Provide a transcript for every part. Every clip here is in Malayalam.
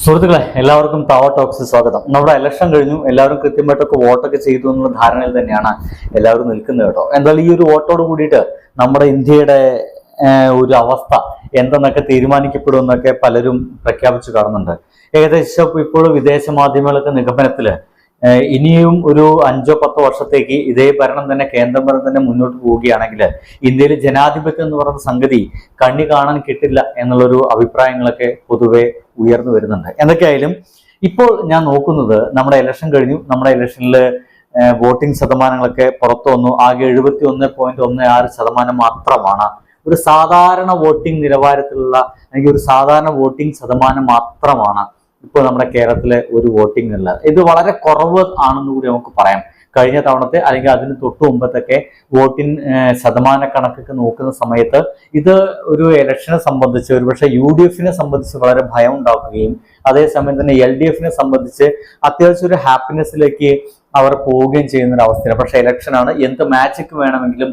സുഹൃത്തുക്കളെ എല്ലാവർക്കും ടവർ ടോക്സ് സ്വാഗതം. നമ്മുടെ ഇലക്ഷൻ കഴിഞ്ഞു. എല്ലാവരും കൃത്യമായിട്ടൊക്കെ വോട്ടൊക്കെ ചെയ്തു എന്നുള്ള ധാരണയിൽ തന്നെയാണ് എല്ലാവരും നിൽക്കുന്നത് കേട്ടോ. എന്തായാലും ഈ ഒരു വോട്ടോട് കൂടിയിട്ട് നമ്മുടെ ഇന്ത്യയുടെ ഒരു അവസ്ഥ എന്തെന്നൊക്കെ തീരുമാനിക്കപ്പെടുമെന്നൊക്കെ പലരും പ്രഖ്യാപിച്ചു കാണുന്നുണ്ട്. ഏകദേശം ഇപ്പോൾ വിദേശ മാധ്യമങ്ങളൊക്കെ നിഗമനത്തിൽ ഇനിയും ഒരു അഞ്ചോ പത്തോ വർഷത്തേക്ക് ഇതേ ഭരണം തന്നെ കേന്ദ്രം ഭരണം തന്നെ മുന്നോട്ട് പോവുകയാണെങ്കിൽ ഇന്ത്യയിൽ ജനാധിപത്യം എന്ന് പറയുന്ന സംഗതി കണ്ണി കാണാൻ കിട്ടില്ല എന്നുള്ളൊരു അഭിപ്രായങ്ങളൊക്കെ പൊതുവെ ഉയർന്നു വരുന്നുണ്ട്. എന്തൊക്കെയായാലും ഇപ്പോൾ ഞാൻ നോക്കുന്നത് നമ്മുടെ ഇലക്ഷൻ കഴിഞ്ഞു. നമ്മുടെ ഇലക്ഷനിൽ വോട്ടിംഗ് ശതമാനങ്ങളൊക്കെ പുറത്തു വന്നു. ആകെ എഴുപത്തി ഒന്ന് പോയിന്റ് ഒന്ന് ആറ് ശതമാനം മാത്രമാണ്. ഒരു സാധാരണ വോട്ടിംഗ് നിലവാരത്തിലുള്ള അല്ലെങ്കിൽ ഒരു സാധാരണ വോട്ടിംഗ് ശതമാനം മാത്രമാണ് ഇപ്പോൾ നമ്മുടെ കേരളത്തിലെ ഒരു വോട്ടിംഗ് ഉള്ളത് ഇത് വളരെ കുറവ് ആണെന്ന് കൂടി നമുക്ക് പറയാം. കഴിഞ്ഞ തവണത്തെ അല്ലെങ്കിൽ അതിന് തൊട്ട് മുമ്പത്തൊക്കെ വോട്ടിൻ ശതമാന കണക്കൊക്കെ നോക്കുന്ന സമയത്ത് ഇത് ഒരു ഇലക്ഷനെ സംബന്ധിച്ച് ഒരുപക്ഷെ യു ഡി എഫിനെ സംബന്ധിച്ച് വളരെ ഭയം ഉണ്ടാക്കുകയും അതേസമയം തന്നെ എൽ ഡി എഫിനെ സംബന്ധിച്ച് അത്യാവശ്യം ഒരു ഹാപ്പിനെസ്സിലേക്ക് അവർ പോവുകയും ചെയ്യുന്ന ഒരു അവസ്ഥയാണ്. പക്ഷെ ഇലക്ഷനാണ് എന്ത് മാജിക് വേണമെങ്കിലും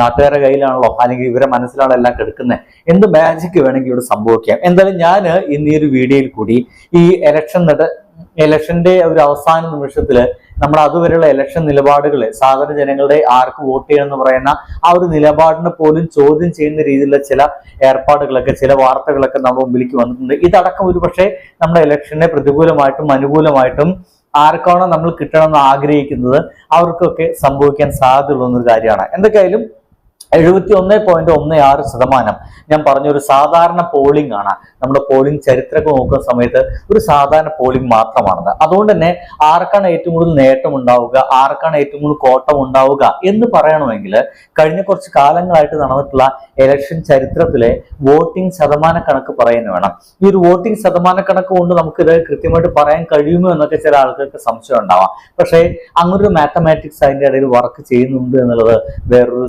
നാട്ടുകാരുടെ കയ്യിലാണല്ലോ? അല്ലെങ്കിൽ ഇവരെ മനസ്സിലാണോ എല്ലാം കിടക്കുന്നത്. എന്ത് മാജിക്ക് വേണമെങ്കിൽ ഇവിടെ സംഭവിക്കാം. എന്തായാലും ഞാൻ ഇന്ന് ഈ ഒരു വീഡിയോയിൽ കൂടി ഈ ഇലക്ഷൻ നട ഇലക്ഷന്റെ ഒരു അവസാന നിമിഷത്തിൽ നമ്മൾ അതുവരെയുള്ള ഇലക്ഷൻ നിലപാടുകൾ സാധാരണ ജനങ്ങളുടെ ആർക്ക് വോട്ട് ചെയ്യണം എന്ന് പറയുന്ന ആ ഒരു നിലപാടിനെ പോലും ചോദ്യം ചെയ്യുന്ന രീതിയിലുള്ള ചില ഏർപ്പാടുകളൊക്കെ ചില വാർത്തകളൊക്കെ നമ്മൾ മുമ്പിലേക്ക് വന്നിട്ടുണ്ട്. ഇതടക്കം ഒരു പക്ഷേ നമ്മുടെ ഇലക്ഷനെ പ്രതികൂലമായിട്ടും അനുകൂലമായിട്ടും ആർക്കാണോ നമ്മൾ കിട്ടണമെന്ന് ആഗ്രഹിക്കുന്നത് അവർക്കൊക്കെ സംഭവിക്കാൻ സാധ്യതയുള്ള ഒരു കാര്യമാണ്. എന്തൊക്കെയായാലും എഴുപത്തി ഒന്ന് പോയിന്റ് ഒന്ന് ആറ് ശതമാനം. ഞാൻ പറഞ്ഞ ഒരു സാധാരണ പോളിംഗ് ആണ്. നമ്മുടെ പോളിംഗ് ചരിത്രമൊക്കെ നോക്കുന്ന സമയത്ത് ഒരു സാധാരണ പോളിംഗ് മാത്രമാണത്. അതുകൊണ്ട് തന്നെ ആർക്കാണ് ഏറ്റവും കൂടുതൽ നേട്ടം ഉണ്ടാവുക ആർക്കാണ് ഏറ്റവും കൂടുതൽ കോട്ടം ഉണ്ടാവുക എന്ന് പറയണമെങ്കിൽ കഴിഞ്ഞ കുറച്ച് കാലങ്ങളായിട്ട് നടന്നിട്ടുള്ള ഇലക്ഷൻ ചരിത്രത്തിലെ വോട്ടിംഗ് ശതമാന കണക്ക് പറയുന്ന വേണം. ഈ ഒരു വോട്ടിംഗ് ശതമാന കണക്ക് കൊണ്ട് നമുക്കിത് കൃത്യമായിട്ട് പറയാൻ കഴിയുമോ എന്നൊക്കെ ചില ആൾക്കാർക്ക് സംശയം ഉണ്ടാവാം. പക്ഷേ അങ്ങനൊരു മാത്തമാറ്റിക്സ് അതിന്റെ ഇടയിൽ വർക്ക് ചെയ്യുന്നുണ്ട് എന്നുള്ളത് വേറൊരു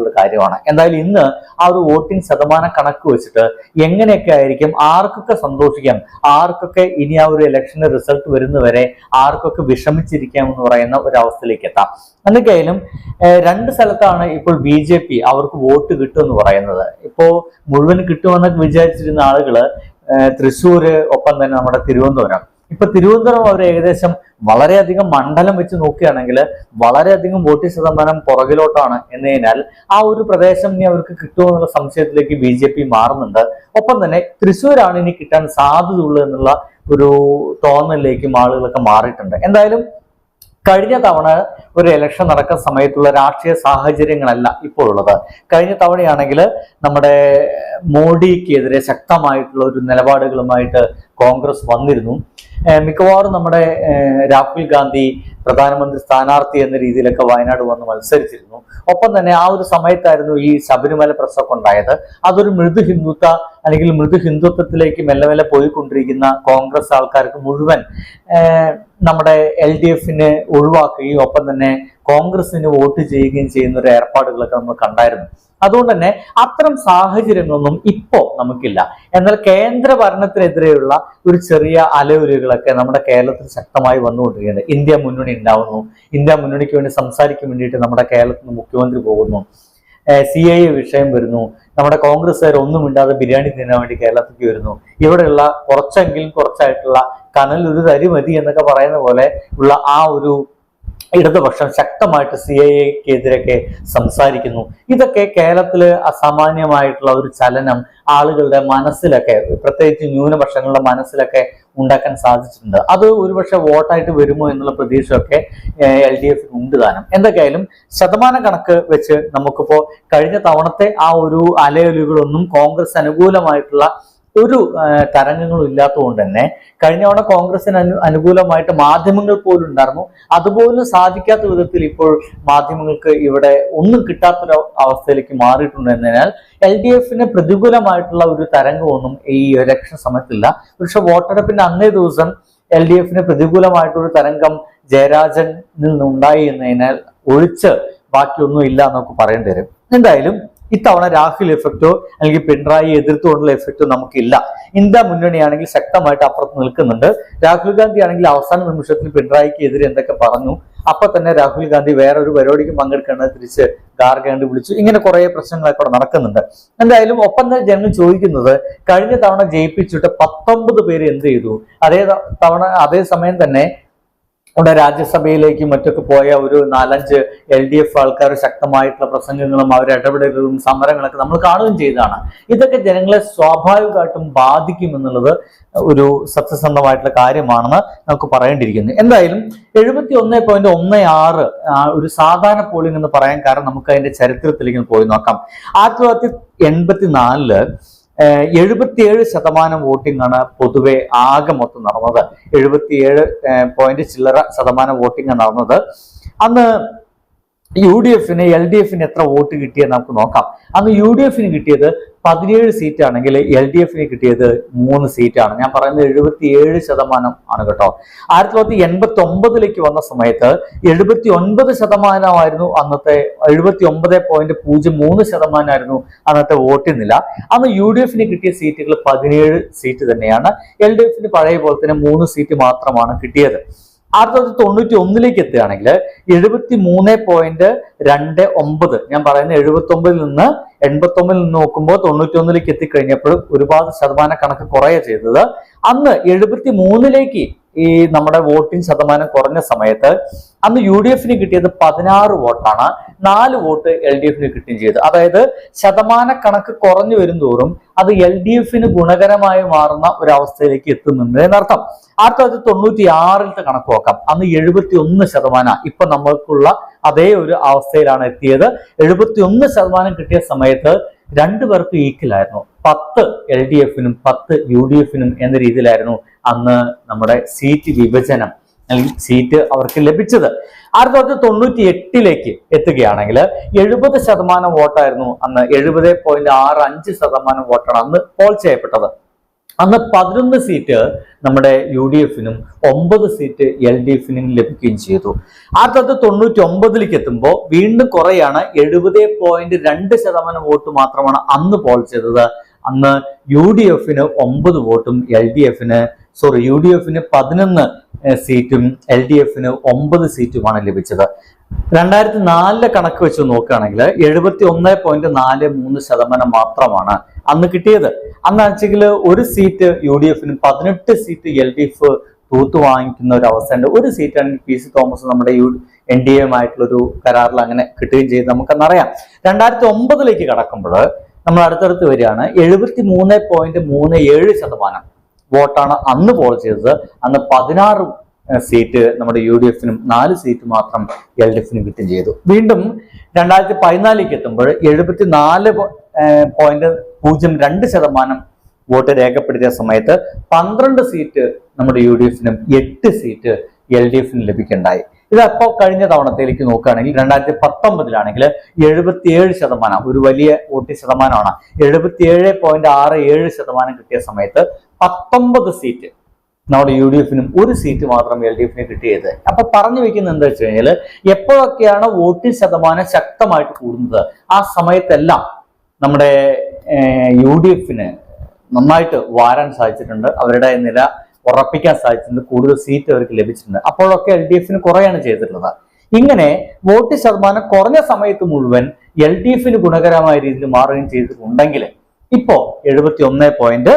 സത്യസന്ധമായിട്ടുള്ള കാര്യമാണ്. എന്തായാലും ഇന്ന് ആ ഒരു വോട്ടിംഗ് ശതമാന കണക്ക് വെച്ചിട്ട് എങ്ങനെയൊക്കെ ആയിരിക്കും ആർക്കൊക്കെ സന്തോഷിക്കാം ആർക്കൊക്കെ ഇനി ആ ഒരു ഇലക്ഷന്റെ റിസൾട്ട് വരുന്നവരെ ആർക്കൊക്കെ വിഷമിച്ചിരിക്കാം എന്ന് പറയുന്ന ഒരു അവസ്ഥയിലേക്ക് എത്താം എന്തൊക്കെയായാലും രണ്ട് സ്ഥലത്താണ് ഇപ്പോൾ ബി ജെ പി അവർക്ക് വോട്ട് കിട്ടുമെന്ന് പറയുന്നത്. ഇപ്പോ മുഴുവൻ കിട്ടുമെന്നൊക്കെ വിചാരിച്ചിരുന്ന ആളുകൾ തൃശ്ശൂര് ഒപ്പം തന്നെ നമ്മുടെ തിരുവനന്തപുരം. ഇപ്പൊ തിരുവനന്തപുരം അവർ ഏകദേശം വളരെയധികം മണ്ഡലം വെച്ച് നോക്കുകയാണെങ്കിൽ വളരെയധികം വോട്ട് ശതമാനം പുറകിലോട്ടാണ് എന്നതിനാൽ ആ ഒരു പ്രദേശം ഇനി അവർക്ക് കിട്ടുമോ എന്നുള്ള സംശയത്തിലേക്ക് ബി ജെ പി മാറുന്നുണ്ട്. ഒപ്പം തന്നെ തൃശ്ശൂരാണ് ഇനി കിട്ടാൻ സാധ്യതയുള്ളൂ എന്നുള്ള ഒരു തോന്നലിലേക്കും ആളുകളൊക്കെ മാറിയിട്ടുണ്ട്. എന്തായാലും കഴിഞ്ഞ തവണ ഒരു ഇലക്ഷൻ നടക്കുന്ന സമയത്തുള്ള രാഷ്ട്രീയ സാഹചര്യങ്ങളല്ല ഇപ്പോൾ ഉള്ളത് കഴിഞ്ഞ തവണയാണെങ്കിൽ നമ്മുടെ മോഡിക്കെതിരെ ശക്തമായിട്ടുള്ള ഒരു നിലപാടുകളുമായിട്ട് കോൺഗ്രസ് വന്നിരുന്നു. മിക്കവാറും നമ്മുടെ രാഹുൽ ഗാന്ധി പ്രധാനമന്ത്രി സ്ഥാനാർത്ഥി എന്ന രീതിയിലൊക്കെ വയനാട് വന്ന് മത്സരിച്ചിരുന്നു. ഒപ്പം തന്നെ ആ ഒരു സമയത്തായിരുന്നു ഈ ശബരിമല പ്രസവം ഉണ്ടായത്. അതൊരു മൃദു ഹിന്ദുത്വ അല്ലെങ്കിൽ മൃദു ഹിന്ദുത്വത്തിലേക്ക് മെല്ലെ മെല്ലെ പോയിക്കൊണ്ടിരിക്കുന്ന കോൺഗ്രസ് ആൾക്കാർക്ക് മുഴുവൻ നമ്മുടെ എൽ ഡി എഫിനെ ഒഴിവാക്കുകയും ഒപ്പം തന്നെ കോൺഗ്രസിന് വോട്ട് ചെയ്യുകയും ചെയ്യുന്ന ഒരു ഏർപ്പാടുകളൊക്കെ നമ്മൾ കണ്ടായിരുന്നു. അതുകൊണ്ട് തന്നെ അത്തരം സാഹചര്യങ്ങളൊന്നും ഇപ്പോ നമുക്കില്ല. എന്നാൽ കേന്ദ്ര ഭരണത്തിനെതിരെയുള്ള ഒരു ചെറിയ അലയൊലികളൊക്കെ നമ്മുടെ കേരളത്തിൽ ശക്തമായി വന്നുകൊണ്ടിരിക്കുകയാണ്. ഇന്ത്യ മുന്നണി ഉണ്ടാവുന്നു. ഇന്ത്യ മുന്നണിക്ക് വേണ്ടി സംസാരിക്കാൻ വേണ്ടിയിട്ട് നമ്മുടെ കേരളത്തിൽ നിന്ന് മുഖ്യമന്ത്രി പോകുന്നു. സി ഐ വിഷയം വരുന്നു. നമ്മുടെ കോൺഗ്രസ്സുകാർ ഒന്നും ഇണ്ടാതെ ബിരിയാണി തിന്നാൻ വേണ്ടി കേരളത്തിലേക്ക് വരുന്നു. ഇവിടെയുള്ള കുറച്ചെങ്കിലും കുറച്ചായിട്ടുള്ള കനൽ ഒരു തരി മതി എന്നൊക്കെ പറയുന്ന പോലെ ഉള്ള ആ ഒരു ഇടതുപക്ഷം ശക്തമായിട്ട് സി ഐ എക്കെതിരൊക്കെ സംസാരിക്കുന്നു. ഇതൊക്കെ കേരളത്തിൽ അസാമാന്യമായിട്ടുള്ള ഒരു ചലനം ആളുകളുടെ മനസ്സിലൊക്കെ പ്രത്യേകിച്ച് ന്യൂനപക്ഷങ്ങളുടെ മനസ്സിലൊക്കെ ഉണ്ടാക്കാൻ സാധിച്ചിട്ടുണ്ട്. അത് ഒരുപക്ഷെ വോട്ടായിട്ട് വരുമോ എന്നുള്ള പ്രതീക്ഷയൊക്കെ എൽ ഡി എഫിന് ഉണ്ട് താനും. എന്തൊക്കെയായാലും ശതമാന കണക്ക് വെച്ച് നമുക്കിപ്പോ കഴിഞ്ഞ തവണത്തെ ആ ഒരു അലയൊലികളൊന്നും കോൺഗ്രസ് അനുകൂലമായിട്ടുള്ള ഒരു തരംഗങ്ങളും ഇല്ലാത്തതുകൊണ്ട് തന്നെ കഴിഞ്ഞ തവണ കോൺഗ്രസിന് അനു അനുകൂലമായിട്ട് മാധ്യമങ്ങൾ പോലും ഉണ്ടായിരുന്നു. അതുപോലും സാധിക്കാത്ത വിധത്തിൽ ഇപ്പോൾ മാധ്യമങ്ങൾക്ക് ഇവിടെ ഒന്നും കിട്ടാത്തൊരു അവസ്ഥയിലേക്ക് മാറിയിട്ടുണ്ട് എന്നതിനാൽ എൽ ഡി എഫിന് പ്രതികൂലമായിട്ടുള്ള ഒരു തരംഗമൊന്നും ഈ ഇലക്ഷൻ സമയത്തില്ല. പക്ഷെ വോട്ടെടുപ്പിന്റെ അന്നേ ദിവസം എൽ ഡി എഫിന് പ്രതികൂലമായിട്ടൊരു തരംഗം ജയരാജനിൽ നിന്നുണ്ടായി എന്നതിനാൽ ഒഴിച്ച് ബാക്കിയൊന്നും ഇല്ല എന്നൊക്കെ പറയേണ്ടി വരും. എന്തായാലും ഇത്തവണ രാഹുൽ എഫക്റ്റോ അല്ലെങ്കിൽ പിണറായി എതിർത്തുകൊണ്ടുള്ള എഫക്റ്റോ നമുക്കില്ല. ഇന്ത്യ മുന്നണിയാണെങ്കിൽ ശക്തമായിട്ട് അപ്പുറത്ത് നിൽക്കുന്നുണ്ട്. രാഹുൽ ഗാന്ധി ആണെങ്കിൽ അവസാന നിമിഷത്തിൽ പിണറായിക്ക് എതിരെ എന്തൊക്കെ പറഞ്ഞു? അപ്പൊ തന്നെ രാഹുൽ ഗാന്ധി വേറെ ഒരു പരിപാടിക്ക് പങ്കെടുക്കേണ്ടത് തിരിച്ച് ഗാർഗാണ്ട് വിളിച്ചു. ഇങ്ങനെ കുറെ പ്രശ്നങ്ങളൊക്കെ അവിടെ നടക്കുന്നുണ്ട്. എന്തായാലും ഒപ്പം തന്നെ ജനങ്ങൾ ചോദിക്കുന്നത് കഴിഞ്ഞ തവണ ജയിപ്പിച്ചിട്ട് പത്തൊമ്പത് പേര് എന്ത് ചെയ്തു? അതേ തവണ അതേ സമയം തന്നെ ഇവിടെ രാജ്യസഭയിലേക്ക് മറ്റൊക്കെ പോയ ഒരു നാലഞ്ച് എൽ ഡി എഫ് ആൾക്കാർ ശക്തമായിട്ടുള്ള പ്രസംഗങ്ങളും അവരുടെ ഇടപെടലുകളും സമരങ്ങളൊക്കെ നമ്മൾ കാണുകയും ചെയ്തതാണ്. ഇതൊക്കെ ജനങ്ങളെ സ്വാഭാവികമായിട്ടും ബാധിക്കും എന്നുള്ളത് ഒരു സത്യസന്ധമായിട്ടുള്ള കാര്യമാണെന്ന് നമുക്ക് പറയേണ്ടിയിരിക്കുന്നു. എന്തായാലും എഴുപത്തി ഒന്ന് പോയിന്റ് ഒന്ന് ആറ് ഒരു സാധാരണ പോളിംഗ് എന്ന് പറയാൻ കാരണം നമുക്ക് അതിന്റെ ചരിത്രത്തിലേക്ക് പോയി നോക്കാം. ആയിരത്തി തൊള്ളായിരത്തി എൺപത്തി നാലിൽ എഴുപത്തിയേഴ് ശതമാനം വോട്ടിംഗ് ആണ് പൊതുവെ ആകെ മൊത്തം നടന്നത്. എഴുപത്തിയേഴ് പോയിന്റ് ചില്ലറ ശതമാനം വോട്ടിംഗ് നടന്നത്. അന്ന് യു ഡി എഫിന് എൽ ഡി എഫിന് എത്ര വോട്ട് കിട്ടിയെന്ന് നമുക്ക് നോക്കാം. അന്ന് യു ഡി എഫിന് കിട്ടിയത് പതിനേഴ് സീറ്റ് ആണെങ്കിൽ എൽ ഡി എഫിന് കിട്ടിയത് മൂന്ന് സീറ്റാണ്. ഞാൻ പറയുന്നത് എഴുപത്തിയേഴ് ശതമാനം ആണ് കേട്ടോ. ആയിരത്തി തൊള്ളായിരത്തി എൺപത്തി ഒമ്പതിലേക്ക് വന്ന സമയത്ത് എഴുപത്തി ഒൻപത് ശതമാനമായിരുന്നു അന്നത്തെ എഴുപത്തി ഒമ്പത് പോയിന്റ് പൂജ്യം മൂന്ന് ശതമാനമായിരുന്നു അന്നത്തെ വോട്ടിംഗ് നില. അന്ന് യു ഡി എഫിന് കിട്ടിയ സീറ്റുകൾ പതിനേഴ് സീറ്റ് തന്നെയാണ്. എൽ ഡി എഫിന് പഴയ പോലെ തന്നെ മൂന്ന് സീറ്റ് മാത്രമാണ് കിട്ടിയത്. ആയിരത്തി തൊള്ളായിരത്തി തൊണ്ണൂറ്റി ഒന്നിലേക്ക് എത്തുകയാണെങ്കിൽ എഴുപത്തി മൂന്ന് പോയിന്റ് രണ്ട് ഒമ്പത്. ഞാൻ പറയുന്ന എഴുപത്തി ഒമ്പതിൽ നിന്ന് എൺപത്തി ഒമ്പതിൽ നിന്ന് നോക്കുമ്പോൾ തൊണ്ണൂറ്റി ഒന്നിലേക്ക് എത്തിക്കഴിഞ്ഞപ്പോൾ ഒരുപാട് ശതമാന കണക്ക് കുറയുക ചെയ്തത്. അന്ന് എഴുപത്തി മൂന്നിലേക്ക് ഈ നമ്മുടെ വോട്ടിംഗ് ശതമാനം കുറഞ്ഞ സമയത്ത് അന്ന് യു ഡി എഫിന് കിട്ടിയത് പതിനാറ് വോട്ടാണ്. നാല് വോട്ട് എൽ ഡി എഫിന് കിട്ടുകയും ചെയ്തു. അതായത് ശതമാന കണക്ക് കുറഞ്ഞു വരുന്തോറും അത് എൽ ഡി എഫിന് ഗുണകരമായി മാറുന്ന ഒരു അവസ്ഥയിലേക്ക് എത്തുന്നുണ്ട് എന്നർത്ഥം. ആയിരത്തി തൊള്ളായിരത്തി തൊണ്ണൂറ്റി ആറിലത്തെ കണക്ക് നോക്കാം. അന്ന് എഴുപത്തി ഒന്ന് ശതമാനം ഇപ്പൊ നമ്മൾക്കുള്ള അതേ ഒരു അവസ്ഥയിലാണ് എത്തിയത്. എഴുപത്തി ഒന്ന് ശതമാനം കിട്ടിയ സമയത്ത് രണ്ടു പേർക്ക് ഈക്വലായിരുന്നു പത്ത് എൽ ഡി എഫിനും പത്ത് യു ഡി എഫിനും എന്ന രീതിയിലായിരുന്നു അന്ന് നമ്മുടെ സീറ്റ് വിഭജനം അല്ലെങ്കിൽ സീറ്റ് അവർക്ക് ലഭിച്ചത്. ആയിരത്തി തൊള്ളായിരത്തി തൊണ്ണൂറ്റി എട്ടിലേക്ക് എത്തുകയാണെങ്കിൽ എഴുപത് ശതമാനം വോട്ടായിരുന്നു അന്ന്. എഴുപത് പോയിന്റ് ആറ് അഞ്ച് ശതമാനം വോട്ടാണ് അന്ന് പോൾ ചെയ്യപ്പെട്ടത്. അന്ന് പതിനൊന്ന് സീറ്റ് നമ്മുടെ യു ഡി എഫിനും ഒമ്പത് സീറ്റ് എൽ ഡി എഫിനും ലഭിക്കുകയും ചെയ്തു. ആയിരത്തി തൊള്ളായിരത്തി തൊണ്ണൂറ്റി ഒമ്പതിലേക്ക് എത്തുമ്പോൾ വീണ്ടും കുറയാണ് എഴുപത് പോയിന്റ് രണ്ട് ശതമാനം വോട്ട് മാത്രമാണ് അന്ന് പോൾ ചെയ്തത്. അന്ന് യു ഡി എഫിന് ഒമ്പത് വോട്ടും എൽ ഡി എഫിന് സോറി യു ഡി എഫിന് പതിനൊന്ന് സീറ്റും എൽ ഡി എഫിന് ഒമ്പത് സീറ്റുമാണ് ലഭിച്ചത്. രണ്ടായിരത്തി നാലിലെ കണക്ക് വെച്ച് നോക്കുകയാണെങ്കിൽ എഴുപത്തി ഒന്ന് പോയിന്റ് നാല് മൂന്ന് ശതമാനം മാത്രമാണ് അന്ന് കിട്ടിയത്. അന്ന് വെച്ചെങ്കിൽ ഒരു സീറ്റ് യു ഡി എഫിനും പതിനെട്ട് സീറ്റ് എൽ ഡി എഫ് തൂത്ത് വാങ്ങിക്കുന്ന ഒരു അവസ്ഥയുണ്ട്. ഒരു സീറ്റാണെങ്കിൽ പി സി തോമസ് നമ്മുടെ യു എൻ ഡി എമായിട്ടുള്ള ഒരു കരാറിൽ അങ്ങനെ കിട്ടുകയും ചെയ്ത്. നമുക്കെന്നറിയാം. രണ്ടായിരത്തി ഒമ്പതിലേക്ക് കടക്കുമ്പോൾ നമ്മൾ അടുത്തടുത്ത് വരികയാണ്. എഴുപത്തി മൂന്ന് പോയിന്റ് മൂന്ന് ഏഴ് ശതമാനം. വോട്ടാണ് അന്ന് പോൾ ചെയ്തത്. അന്ന് പതിനാറ് സീറ്റ് നമ്മുടെ യു ഡി എഫിനും നാല് സീറ്റ് മാത്രം എൽ ഡി എഫിനും കിട്ടുകയും ചെയ്തു. വീണ്ടും രണ്ടായിരത്തി പതിനാലിലേക്ക് എത്തുമ്പോൾ എഴുപത്തി നാല് പോയിന്റ് പൂജ്യം രണ്ട് ശതമാനം വോട്ട് രേഖപ്പെടുത്തിയ സമയത്ത് പന്ത്രണ്ട് സീറ്റ് നമ്മുടെ യു ഡി എഫിനും എട്ട് സീറ്റ് എൽ ഡി എഫിനും ലഭിക്കുണ്ടായി ഇതപ്പോ കഴിഞ്ഞ തവണത്തേക്ക് നോക്കുകയാണെങ്കിൽ രണ്ടായിരത്തി പത്തൊമ്പതിലാണെങ്കിൽ എഴുപത്തിയേഴ് ശതമാനം ഒരു വലിയ വോട്ട് ശതമാനമാണ്. എഴുപത്തിയേഴ് പോയിന്റ് ആറ് ഏഴ് ശതമാനം കിട്ടിയ സമയത്ത് പത്തൊമ്പത് സീറ്റ് നമ്മുടെ യു ഡി എഫിനും ഒരു സീറ്റ് മാത്രം എൽ ഡി എഫിന് കിട്ടിയത്. അപ്പൊ പറഞ്ഞു വെക്കുന്നത് എന്താ വെച്ച് കഴിഞ്ഞാൽ എപ്പോഴൊക്കെയാണ് വോട്ടിംഗ് ശതമാനം ശക്തമായിട്ട് കൂടുന്നത്? ആ സമയത്തെല്ലാം നമ്മുടെ യു ഡി എഫിന് നന്നായിട്ട് വാരാൻ സാധിച്ചിട്ടുണ്ട്. അവരുടെ നില ഉറപ്പിക്കാൻ സാധിച്ചിട്ടുണ്ട്. കൂടുതൽ സീറ്റ് അവർക്ക് ലഭിച്ചിട്ടുണ്ട്. അപ്പോഴൊക്കെ എൽ ഡി എഫിന് കുറയാണ് ചെയ്തിട്ടുള്ളത്. ഇങ്ങനെ വോട്ട് ശതമാനം കുറഞ്ഞ സമയത്ത് മുഴുവൻ എൽ ഡി എഫിന് ഗുണകരമായ രീതിയിൽ മാറുകയും ചെയ്തിട്ടുണ്ടെങ്കിൽ ഇപ്പോ എഴുപത്തി ഒന്ന് പോയിന്റ്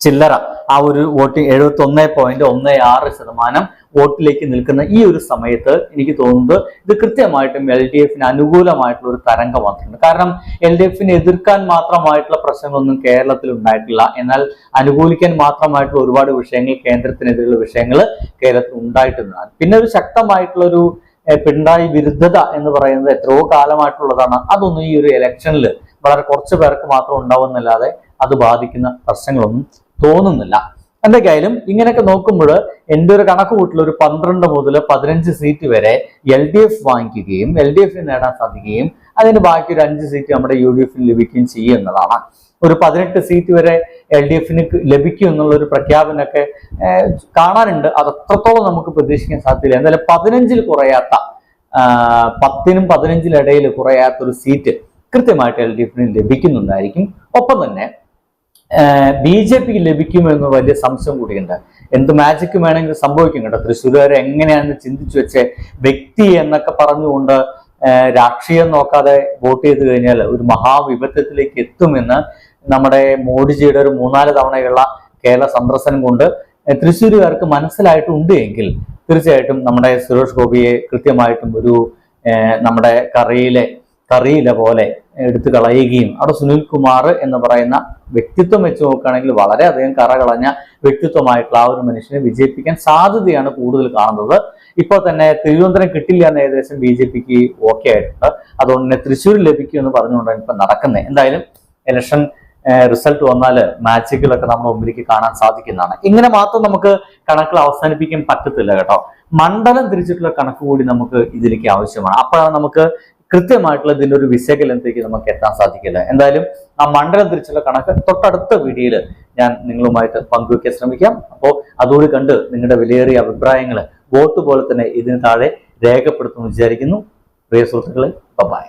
ചില്ലറ ആ ഒരു വോട്ടിംഗ് എഴുപത്തി ഒന്ന് പോയിന്റ് ഒന്ന് ആറ് ശതമാനം വോട്ടിലേക്ക് നിൽക്കുന്ന ഈ ഒരു സമയത്ത് എനിക്ക് തോന്നുന്നത് ഇത് കൃത്യമായിട്ടും എൽ ഡി എഫിന് അനുകൂലമായിട്ടുള്ള ഒരു തരംഗം വന്നിട്ടുണ്ട്. കാരണം എൽ ഡി എഫിനെ എതിർക്കാൻ മാത്രമായിട്ടുള്ള പ്രശ്നങ്ങളൊന്നും കേരളത്തിൽ ഉണ്ടായിട്ടില്ല. എന്നാൽ അനുകൂലിക്കാൻ മാത്രമായിട്ടുള്ള ഒരുപാട് വിഷയങ്ങൾ കേന്ദ്രത്തിനെതിരെയുള്ള വിഷയങ്ങൾ കേരളത്തിൽ ഉണ്ടായിട്ടുണ്ട്. പിന്നെ ഒരു ശക്തമായിട്ടുള്ള ഒരു പിണറായി വിരുദ്ധത എന്ന് പറയുന്നത് എത്രയോ കാലമായിട്ടുള്ളതാണ്. അതൊന്നും ഈ ഒരു ഇലക്ഷനിൽ വളരെ കുറച്ച് പേർക്ക് മാത്രം ഉണ്ടാവുന്നല്ലാതെ അത് ബാധിക്കുന്ന പ്രശ്നങ്ങളൊന്നും തോന്നുന്നില്ല. എന്തൊക്കെയായാലും ഇങ്ങനെയൊക്കെ നോക്കുമ്പോൾ എന്റെ ഒരു കണക്ക് കൂട്ടിൽ ഒരു പന്ത്രണ്ട് മുതൽ പതിനഞ്ച് സീറ്റ് വരെ എൽ ഡി എഫ് വാങ്ങിക്കുകയും എൽ ഡി എഫിന് നേടാൻ സാധിക്കുകയും അതിന് ബാക്കി ഒരു അഞ്ച് സീറ്റ് നമ്മുടെ യു ഡി എഫിന് ലഭിക്കുകയും ചെയ്യും എന്നതാണ്. ഒരു പതിനെട്ട് സീറ്റ് വരെ എൽ ഡി എഫിന് ലഭിക്കും എന്നുള്ള ഒരു പ്രഖ്യാപനമൊക്കെ കാണാനുണ്ട്. അത് അത്രത്തോളം നമുക്ക് പ്രതീക്ഷിക്കാൻ സാധ്യതയില്ല. എന്തായാലും പതിനഞ്ചിൽ കുറയാത്ത പത്തിനും പതിനഞ്ചിനിടയിൽ കുറയാത്തൊരു സീറ്റ് കൃത്യമായിട്ട് എൽ ഡി എഫിന് ലഭിക്കുന്നുണ്ടായിരിക്കും. ഒപ്പം തന്നെ ബി ജെ പിക്ക് ലഭിക്കുമെന്ന് വലിയ സംശയം കൂടിയുണ്ട്. എന്ത് മാജിക് വേണമെങ്കിലും സംഭവിക്കും കേട്ടോ. തൃശ്ശൂരുകാർ എങ്ങനെയാണെന്ന് ചിന്തിച്ചു വെച്ച് വ്യക്തി എന്നൊക്കെ പറഞ്ഞുകൊണ്ട് രാഷ്ട്രീയം നോക്കാതെ വോട്ട് ചെയ്ത് കഴിഞ്ഞാൽ ഒരു മഹാവിപത്തത്തിലേക്ക് എത്തുമെന്ന് നമ്മുടെ മോഡിജിയുടെ ഒരു മൂന്നാൽ തവണയുള്ള കേരള സന്ദർശനം കൊണ്ട് തൃശ്ശൂരുകാർക്ക് മനസ്സിലായിട്ടുണ്ട് എങ്കിൽ തീർച്ചയായിട്ടും നമ്മുടെ സുരേഷ് ഗോപിയെ കൃത്യമായിട്ടും ഒരു നമ്മുടെ കറിയിലെ കറിയില പോലെ എടുത്തു കളയുകയും. അവിടെ സുനിൽ കുമാർ എന്ന് പറയുന്ന വ്യക്തിത്വം വെച്ച് നോക്കുകയാണെങ്കിൽ വളരെയധികം കറ കളഞ്ഞ വ്യക്തിത്വമായിട്ടുള്ള ആ ഒരു മനുഷ്യനെ വിജയിപ്പിക്കാൻ സാധ്യതയാണ് കൂടുതൽ കാണുന്നത്. ഇപ്പോൾ തന്നെ തിരുവനന്തപുരം കിട്ടില്ല എന്ന് ഏകദേശം ബി ജെ പിക്ക് ഓക്കെ ആയിട്ടുണ്ട്. അതുകൊണ്ട് തന്നെ തൃശ്ശൂർ ലഭിക്കും എന്ന് പറഞ്ഞുകൊണ്ടാണ് ഇപ്പൊ നടക്കുന്നത്. എന്തായാലും ഇലക്ഷൻ റിസൾട്ട് വന്നാൽ മാച്ചുകളൊക്കെ നമ്മുടെ മുമ്പിലേക്ക് കാണാൻ സാധിക്കുന്നതാണ്. ഇങ്ങനെ മാത്രം നമുക്ക് കണക്കുകൾ അവസാനിപ്പിക്കാൻ പറ്റത്തില്ല കേട്ടോ. മണ്ഡലം തിരിച്ചിട്ടുള്ള കണക്ക് കൂടി നമുക്ക് ഇതിലേക്ക് ആവശ്യമാണ്. അപ്പോഴാണ് നമുക്ക് കൃത്യമായിട്ടുള്ള ഇതിന്റെ ഒരു വിശകലനത്തിലേക്ക് നമുക്ക് എത്താൻ സാധിക്കില്ല. എന്തായാലും ആ മണ്ഡലം തിരിച്ചുള്ള കണക്ക് തൊട്ടടുത്ത വീഡിയോയിൽ ഞാൻ നിങ്ങളുമായിട്ട് പങ്കുവയ്ക്കാൻ ശ്രമിക്കാം. അപ്പോൾ അതോട് കണ്ട് നിങ്ങളുടെ വിലയേറിയ അഭിപ്രായങ്ങൾ വോട്ട് പോലെ തന്നെ ഇതിന് താഴെ രേഖപ്പെടുത്തുമെന്ന് വിചാരിക്കുന്നു. പ്രിയ സുഹൃത്തുക്കളെ ബൈ